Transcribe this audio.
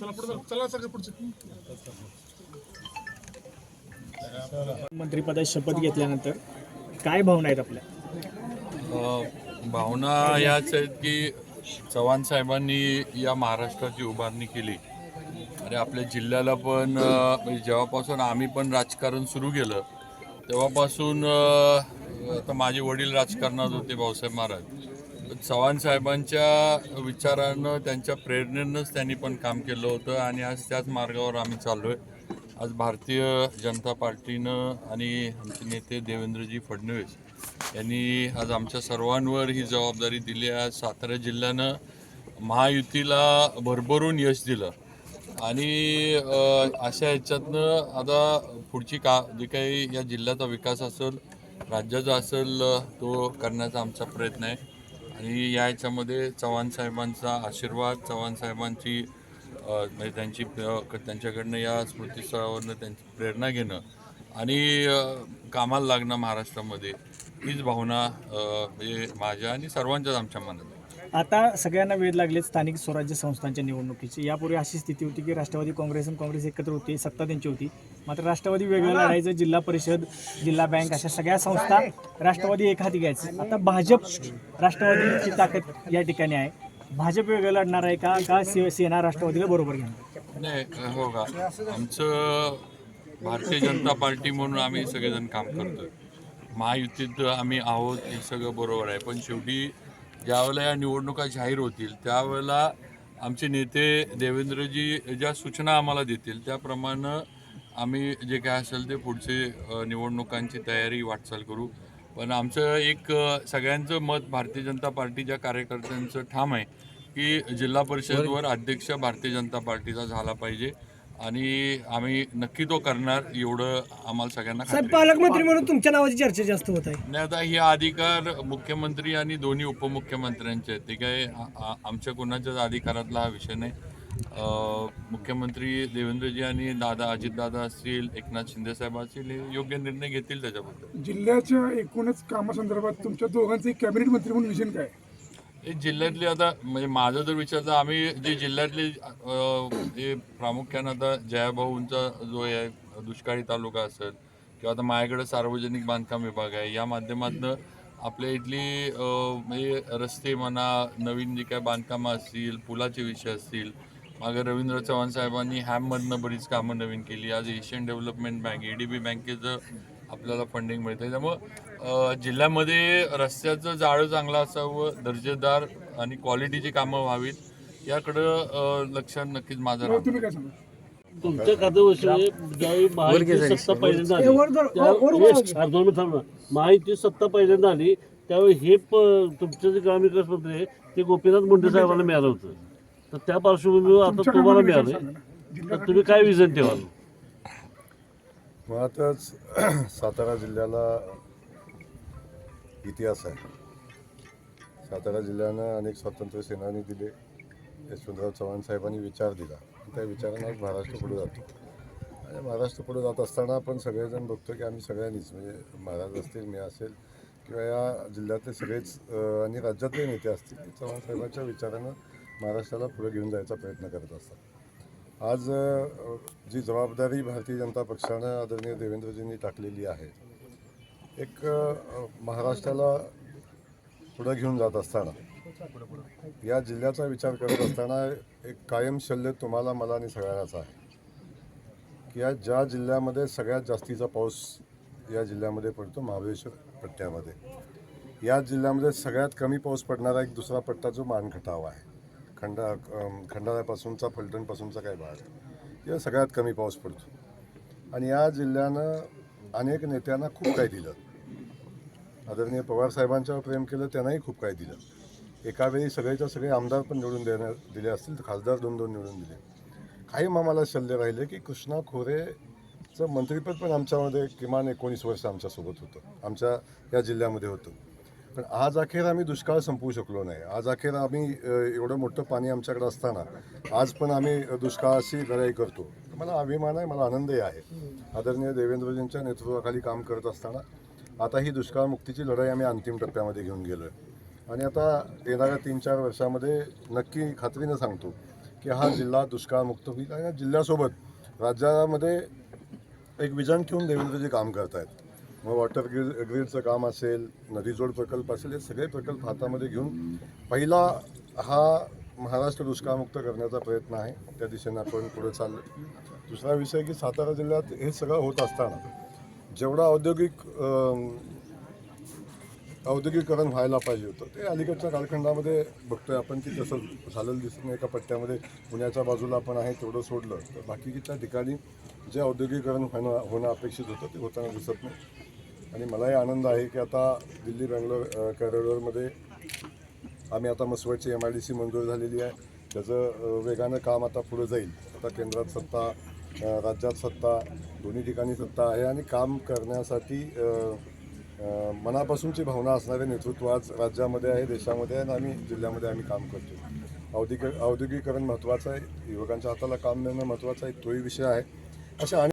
चला पुढे चला चला सगळे पुढचे. मंत्रिपदाची शपथ घेतल्यानंतर काय भावना आहेत आपल्या? भावना याच आहेत की चव्हाण साहेबांनी या महाराष्ट्राची उभारणी केली. आणि आपल्या जिल्ह्याला पण म्हणजे जेव्हापासून आम्ही पण राजकारण सुरू केलं तेव्हापासून आता माझे वडील राजकारणात होते भाऊसाहेब महाराज. चव्हाण साहेबांच्या विचारानं त्यांच्या प्रेरणेनंच त्यांनी पण काम केलं होतं आणि आज त्याच मार्गावर आम्ही चाललो आहे आज भारतीय जनता पार्टीनं आणि आमचे नेते देवेंद्रजी फडणवीस यांनी आज आमच्या सर्वांवर ही जबाबदारी दिली आहे. आज सातारा जिल्ह्यानं महायुतीला भरभरून यश दिलं. आणि अशा ह्याच्यातनं आता पुढची का जे काही या जिल्ह्याचा विकास असेल राज्याचा असेल तो करण्याचा आमचा प्रयत्न आहे. आणि या ह्याच्यामध्ये चव्हाण साहेबांचा आशीर्वाद चव्हाण साहेबांची म्हणजे त्यांची क- त्यांच्याकडनं या स्मृतीस्थळावरनं त्यांची प्रेरणा घेणं आणि कामाला लागणं महाराष्ट्रामध्ये हीच भावना म्हणजे माझ्या आणि सर्वांच्याच आमच्या मनात आता सगळ्यांना वेळ लागले स्थानिक स्वराज्य संस्थांच्या निवडणुकीची. यापूर्वी अशी स्थिती होती की राष्ट्रवादी काँग्रेस आणि काँग्रेस एकत्र होती सत्ता त्यांची होती. मात्र राष्ट्रवादी वेगळं लढायचं जिल्हा परिषद जिल्हा बँक अशा सगळ्या संस्था राष्ट्रवादी एक हाती घ्यायचं. आता भाजप राष्ट्रवादीची ताकद या ठिकाणी आहे. भाजप वेगळं लढणार आहे का का शिवसेना राष्ट्रवादीला बरोबर घेणार? नाही हो का? आमचं भारतीय जनता पार्टी म्हणून आम्ही सगळेजण काम करतोय. महायुतीत आम्ही आहोत हे सगळं बरोबर आहे. पण शेवटी ज्यावेळेला या निवडणुका जाहीर होतील त्यावेळेला आमचे नेते देवेंद्रजी ज्या सूचना आम्हाला देतील त्याप्रमाणे आम्ही जे काय असेल ते पुढचे निवडणुकांची तयारी वाटचाल करू. पण आमचं एक सगळ्यांचं मत भारतीय जनता पार्टीच्या कार्यकर्त्यांचं ठाम आहे की जिल्हा परिषदवर अध्यक्ष भारतीय जनता पार्टीचा झाला पाहिजे. आणि आम्ही नक्की तो करणार एवढं आम्हाला सगळ्यांना साहेब खात्री आहे. पालकमंत्री म्हणून तुमच्या नावाची चर्चा जास्त होत आहे. नाही आता हे अधिकार मुख्यमंत्री आणि दोन्ही उपमुख्यमंत्र्यांचे आहेत. ते काय आ- आ- आमच्या कोणाच्याच अधिकारातला हा विषय नाही. अं, मुख्यमंत्री देवेंद्रजी आणि दादा अजितदादा असतील एकनाथ शिंदे साहेब असतील हे योग्य निर्णय घेतील त्याच्याबद्दल. जिल्ह्याच्या एकूणच कामासंदर्भात तुमच्या दोघांचे कॅबिनेट मंत्री म्हणून विजन काय? जिल्ह्यातली आता म्हणजे माझा जर विचार तर आम्ही जे जिल्ह्यातले जे प्रामुख्यानं आता जयाभाऊंचा जो आहे दुष्काळी तालुका असेल किंवा आता माझ्याकडे सार्वजनिक बांधकाम विभाग आहे या माध्यमातून आपल्या इथली म्हणजे रस्ते म्हणा नवीन जे काय बांधकामं असतील पुलाचे विषय असतील मागे रवींद्र चव्हाण साहेबांनी हॅममधनं बरीच कामं नवीन केली. आज Asian development bank A D B बँकेचं आपल्याला फंडिंग मिळतं त्यामुळं जिल्ह्यामध्ये रस्त्याचं जाळं चांगलं असावं दर्जेदार आणि क्वालिटीची कामं व्हावीत याकडं लक्ष नक्कीच माझं राहतं तुम्ही काय सांगा? तुमच्या खात्याविषयी ज्यावेळी महायुती सत्ता पहिल्यांदा आली हा, थांब ना. महायुती सत्ता पहिल्यांदा आली त्यावेळी हे तुमचं जे ग्रामविकास मंत्री आहे ते गोपीनाथ मुंडे साहेबांना मिळालं होतं. तर त्या पार्श्वभूमीवर आता तुम्हाला ना. तर तुम्ही काय विजन ठेवाल? मुळातच सातारा जिल्ह्याला इतिहास आहे. सातारा जिल्ह्यानं अनेक स्वातंत्र्य सेनानी दिले. यशवंतराव चव्हाण साहेबांनी विचार दिला. त्या विचारानं आज महाराष्ट्र पुढे जातो. आणि महाराष्ट्र पुढे जात असताना आपण सगळेजण बघतो की आम्ही सगळ्यांनीच म्हणजे महाराज असतील मी असेल किंवा या जिल्ह्यातले सगळेच आणि राज्यातले नेते असतील चव्हाण साहेबांच्या विचारानं महाराष्ट्राला पुढे घेऊन जायचा प्रयत्न करत असतात. आज जी जबाबदारी भारतीय जनता पक्षानं आदरणीय देवेंद्रजींनी टाकलेली आहे एक महाराष्ट्राला पुढं घेऊन जात असताना या जिल्ह्याचा विचार करत असताना एक कायम शल्य तुम्हाला मला आणि सगळ्यांनाच आहे की या ज्या जिल्ह्यामध्ये सगळ्यात जास्तीचा पाऊस या जिल्ह्यामध्ये पडतो महाबळेश्वर पट्ट्यामध्ये या जिल्ह्यामध्ये सगळ्यात कमी पाऊस पडणारा एक दुसरा पट्टा जो मानखटाव आहे. खंडा खंडाळ्यापासूनचा फलटणपासूनचा काय भाग या सगळ्यात कमी पाऊस पडतो. आणि या जिल्ह्यानं अनेक नेत्यांना खूप काही दिलं. आदरणीय पवार साहेबांच्यावर प्रेम केलं त्यांनाही खूप काही दिलं. एकावेळी सगळेच्या सगळे आमदार पण निवडून देण्यात दिले असतील तर खासदार दोन दोन निवडून दिले. काही आम्हाला शल्य राहिले की कृष्णा खोरेचं मंत्रिपद पण आमच्यामध्ये किमान एकोणीस वर्ष आमच्यासोबत होतं. आमच्या या जिल्ह्यामध्ये होतं. पण आज अखेर आम्ही दुष्काळ संपवू शकलो नाही. आज अखेर आम्ही एवढं मोठं पाणी आमच्याकडे असताना आज पण आम्ही दुष्काळाशी लढाई करतो. मला अभिमान आहे मला आनंदही आहे. आदरणीय देवेंद्रजींच्या नेतृत्वाखाली काम करत असताना आता ही दुष्काळमुक्तीची लढाई आम्ही अंतिम टप्प्यामध्ये घेऊन गेलो आहे आणि आता येणाऱ्या तीन चार वर्षामध्ये नक्की खात्रीनं सांगतो की हा जिल्हा दुष्काळमुक्त होईल. आणि या जिल्ह्यासोबत राज्यामध्ये एक विजन ठेवून देवेंद्रजी काम करत आहेत मग वॉटर ग्रीड ग्रीडचं काम असेल नदीजोड प्रकल्प असेल हे सगळे प्रकल्प हातामध्ये घेऊन पहिला हा महाराष्ट्र दुष्काळमुक्त करण्याचा प्रयत्न आहे. त्या दिशेने आपण पुढे चाललो. दुसरा विषय की सातारा जिल्ह्यात हे सगळं होत असताना जेवढा औद्योगिक औद्योगिकरण व्हायला पाहिजे होतं ते अलीकडच्या कालखंडामध्ये बघतोय आपण की तसं झालेलं दिसत नाही. एका पट्ट्यामध्ये पुण्याच्या बाजूला आपण आहे तेवढं सोडलं. तर बाकीच्या ठिकाणी जे औद्योगिकरण होणं होणं अपेक्षित होतं ते होताना दिसत नाही. आणि मलाही आनंद आहे की आता दिल्ली बँगलोर कॉरिडॉरमध्ये आम्ही आता मसवडची एम आय डी सी मंजूर झालेली आहे. त्याचं वेगानं काम आता पुढं जाईल. आता केंद्रात सत्ता राज्यात सत्ता दोन्ही ठिकाणी सत्ता आहे आणि काम करण्यासाठी मनापासूनची भावना असणारे नेतृत्व आज राज्यामध्ये आहे देशामध्ये आहे आणि आम्ही जिल्ह्यामध्ये आम्ही काम करतो औद्योगिक औद्योगिकरण महत्त्वाचं आहे. युवकांच्या हाताला काम मिळणं महत्त्वाचं आहे. तोही विषय आहे. अशा आणि